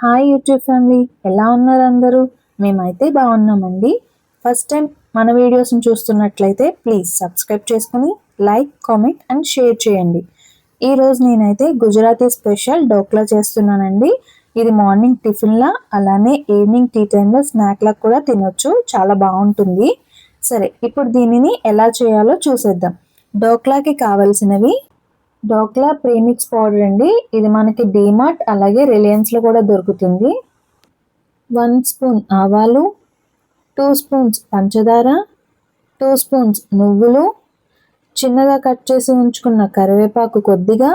Hi YouTube family. ఎలా ఉన్నారు అందరూ? మేమైతే బాగున్నామండి. ఫస్ట్ టైం మన వీడియోస్ని చూస్తున్నట్లయితే ప్లీజ్ సబ్స్క్రైబ్ చేసుకుని లైక్ కామెంట్ అండ్ షేర్ చేయండి. ఈరోజు నేనైతే గుజరాతీ స్పెషల్ డోక్లా చేస్తున్నానండి. ఇది మార్నింగ్ టిఫిన్లా అలానే ఈవినింగ్ టీ టైంలో స్నాక్లా కూడా తినొచ్చు. చాలా బాగుంటుంది. సరే ఇప్పుడు దీనిని ఎలా చేయాలో చూసేద్దాం. డోక్లాకి కావలసినవి డోక్లా ప్రీమిక్స్ పౌడర్ అండి. ఇది మనకి డీమార్ట్ అలాగే రిలయన్స్లో కూడా దొరుకుతుంది. వన్ స్పూన్ ఆవాలు టూ స్పూన్స్ పంచదార టూ స్పూన్స్ నువ్వులు చిన్నగా కట్ చేసి ఉంచుకున్న కరివేపాకు కొద్దిగా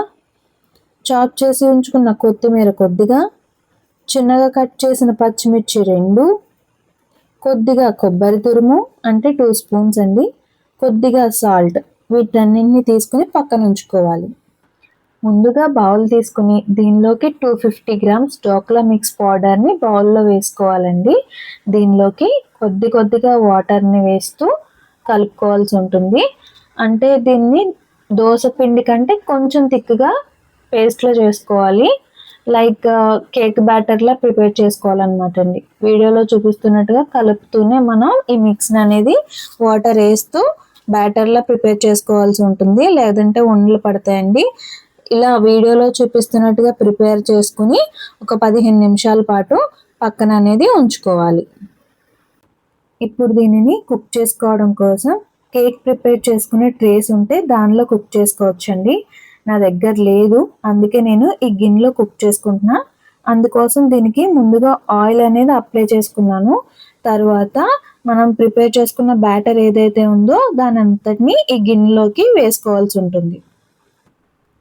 చాప్ చేసి ఉంచుకున్న కొత్తిమీర కొద్దిగా చిన్నగా కట్ చేసిన పచ్చిమిర్చి రెండు కొద్దిగా కొబ్బరి తురుము అంటే టూ స్పూన్స్ అండి. కొద్దిగా సాల్ట్. వీటన్నింటిని తీసుకుని పక్కన ఉంచుకోవాలి. ముందుగా బౌల్ తీసుకుని దీనిలోకి two fifty grams dhokla mix పౌడర్ని బౌల్లో వేసుకోవాలండి. దీనిలోకి కొద్ది కొద్దిగా వాటర్ని వేస్తూ కలుపుకోవాల్సి ఉంటుంది. అంటే దీన్ని దోశ పిండి కంటే కొంచెం థిక్గా పేస్ట్లో చేసుకోవాలి. లైక్ కేక్ బ్యాటర్లా ప్రిపేర్ చేసుకోవాలన్నమాట అండి. వీడియోలో చూపిస్తున్నట్టుగా కలుపుతూనే మనం ఈ మిక్స్ని అనేది వాటర్ వేస్తూ బ్యాటర్లా ప్రిపేర్ చేసుకోవాల్సి ఉంటుంది. లేదంటే ఉండలు పడతాయండి. ఇలా వీడియోలో చూపిస్తున్నట్టుగా ప్రిపేర్ చేసుకుని ఒక పదిహేను నిమిషాల పాటు పక్కన అనేది ఉంచుకోవాలి. ఇప్పుడు దీనిని కుక్ చేసుకోవడం కోసం కేక్ ప్రిపేర్ చేసుకునే ట్రేస్ ఉంటే దానిలో కుక్ చేసుకోవచ్చండి. నా దగ్గర లేదు. అందుకే నేను ఈ గిన్నెలో కుక్ చేసుకుంటున్నా. అందుకోసం దీనికి ముందుగా ఆయిల్ అనేది అప్లై చేసుకున్నాను. తర్వాత మనం ప్రిపేర్ చేసుకున్న బ్యాటర్ ఏదైతే ఉందో దాని అంతటిని ఈ గిన్నెలోకి వేసుకోవాల్సి ఉంటుంది.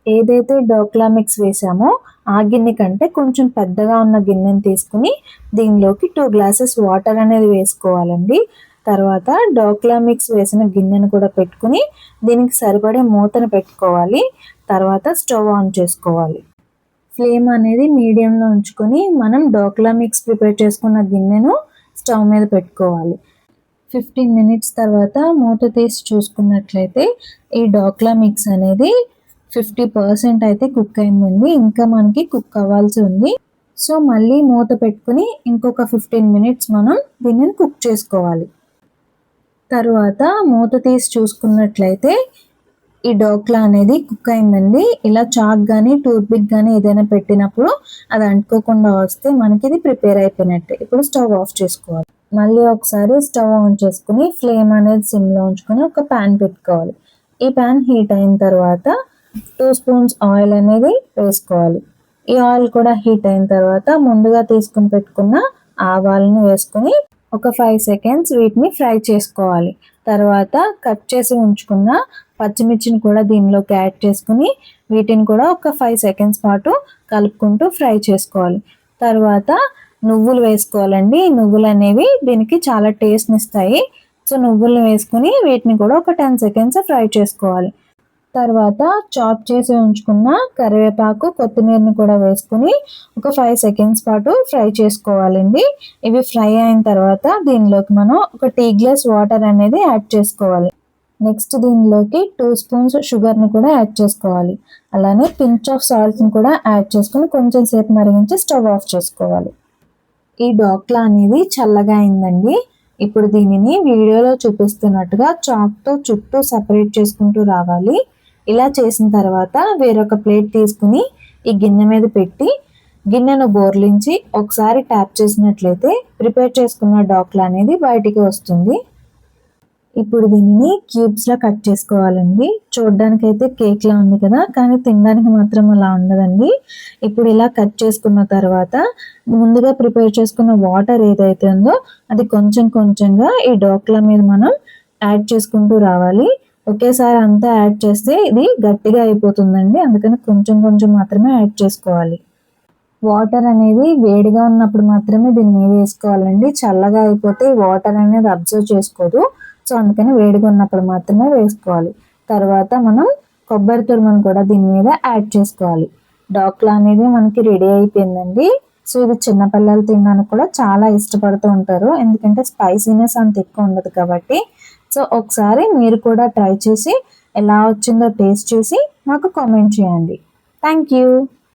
ఏదైతే డోక్లా మిక్స్ వేసామో ఆ గిన్నె కంటే కొంచెం పెద్దగా ఉన్న గిన్నెని తీసుకుని దీనిలోకి టూ గ్లాసెస్ వాటర్ అనేది వేసుకోవాలండి. తర్వాత డోక్లా మిక్స్ వేసిన గిన్నెను కూడా పెట్టుకుని దీనికి సరిపడే మూతను పెట్టుకోవాలి. తర్వాత స్టవ్ ఆన్ చేసుకోవాలి. ఫ్లేమ్ అనేది మీడియంలో ఉంచుకొని మనం డోక్లా మిక్స్ ప్రిపేర్ చేసుకున్న గిన్నెను స్టవ్ మీద పెట్టుకోవాలి. ఫిఫ్టీన్ మినిట్స్ తర్వాత మూత తీసి చూసుకున్నట్లయితే ఈ డోక్లా మిక్స్ అనేది ఫిఫ్టీ పర్సెంట్ అయితే కుక్ అయిందండి. ఇంకా మనకి కుక్ అవ్వాల్సి ఉంది. సో మళ్ళీ మూత పెట్టుకుని ఇంకొక ఫిఫ్టీన్ మినిట్స్ మనం దీనిని కుక్ చేసుకోవాలి. తర్వాత మూత తీసి చూసుకున్నట్లయితే ఈ డోక్లా అనేది కుక్ అయిందండి. ఇలా చాక్ కానీ టూత్పిక్ కానీ ఏదైనా పెట్టినప్పుడు అది అంటుకోకుండా వస్తే మనకి ఇది ప్రిపేర్ అయిపోయినట్టే. ఇప్పుడు స్టవ్ ఆఫ్ చేసుకోవాలి. మళ్ళీ ఒకసారి స్టవ్ ఆన్ చేసుకుని ఫ్లేమ్ అనేది సిమ్లో ఉంచుకొని ఒక ప్యాన్ పెట్టుకోవాలి. ఈ ప్యాన్ హీట్ అయిన తర్వాత టూ స్పూన్స్ ఆయిల్ అనేది వేసుకోవాలి. ఈ ఆయిల్ కూడా హీట్ అయిన తర్వాత ముందుగా తీసుకుని పెట్టుకున్న ఆవాలను వేసుకొని ఒక ఫైవ్ సెకండ్స్ వీటిని ఫ్రై చేసుకోవాలి. తర్వాత కట్ చేసి ఉంచుకున్న పచ్చిమిర్చిని కూడా దీనిలోకి యాడ్ చేసుకుని వీటిని కూడా ఒక ఫైవ్ సెకండ్స్ పాటు కలుపుకుంటూ ఫ్రై చేసుకోవాలి. తర్వాత నువ్వులు వేసుకోవాలండి. నువ్వులు అనేవి దీనికి చాలా టేస్ట్ని ఇస్తాయి. సో నువ్వులను వేసుకుని వీటిని కూడా ఒక టెన్ సెకండ్స్ ఫ్రై చేసుకోవాలి. తర్వాత చాప్ చేసి ఉంచుకున్న కరివేపాకు కొత్తిమీరని కూడా వేసుకుని ఒక ఫైవ్ సెకండ్స్ పాటు ఫ్రై చేసుకోవాలండి. ఇవి ఫ్రై అయిన తర్వాత దీనిలోకి మనం ఒక టీ గ్లాస్ వాటర్ అనేది యాడ్ చేసుకోవాలి. నెక్స్ట్ దీనిలోకి టూ స్పూన్స్ షుగర్ని కూడా యాడ్ చేసుకోవాలి. అలానే పించ్ ఆఫ్ సాల్ట్ని కూడా యాడ్ చేసుకుని కొంచెం సేపు మరిగించి స్టవ్ ఆఫ్ చేసుకోవాలి. ఈ డోక్లా అనేది చల్లగా అయిందండి. ఇప్పుడు దీనిని వీడియోలో చూపిస్తున్నట్టుగా చాక్తో చుట్టూ సపరేట్ చేసుకుంటూ రావాలి. ఇలా చేసిన తర్వాత వేరొక ప్లేట్ తీసుకుని ఈ గిన్నె మీద పెట్టి గిన్నెను బోర్లించి ఒకసారి ట్యాప్ చేసినట్లయితే ప్రిపేర్ చేసుకున్న డాక్లా అనేది బయటికి వస్తుంది. ఇప్పుడు దీనిని క్యూబ్స్లా కట్ చేసుకోవాలండి. చూడడానికి అయితే కేక్లా ఉంది కదా కానీ తినడానికి మాత్రం అలా ఉండదండి. ఇప్పుడు ఇలా కట్ చేసుకున్న తర్వాత ముందుగా ప్రిపేర్ చేసుకున్న వాటర్ ఏదైతే ఉందో అది కొంచెం కొంచెంగా ఈ డోక్లా మీద మనం యాడ్ చేసుకుంటూ రావాలి. ఒకేసారి అంతా యాడ్ చేస్తే ఇది గట్టిగా అయిపోతుందండి. అందుకని కొంచెం కొంచెం మాత్రమే యాడ్ చేసుకోవాలి. వాటర్ అనేది వేడిగా ఉన్నప్పుడు మాత్రమే దీన్ని మీద వేసుకోవాలండి. చల్లగా అయిపోతే వాటర్ అనేది అబ్జర్వ్ చేసుకోదు. సో అందుకని వేడిగా ఉన్నప్పుడు మాత్రమే వేసుకోవాలి. తర్వాత మనం కొబ్బరి తురుమను కూడా దీని మీద యాడ్ చేసుకోవాలి. డాక్లా అనేది మనకి రెడీ అయిపోయిందండి. సో ఇది చిన్నపిల్లలు తినడానికి కూడా చాలా ఇష్టపడుతూ ఉంటారు. ఎందుకంటే స్పైసీనెస్ అంత ఎక్కువ ఉండదు కాబట్టి. సో ఒకసారి మీరు కూడా ట్రై చేసి ఎలా వచ్చిందో టేస్ట్ చేసి మాకు కామెంట్ చేయండి. Thank you.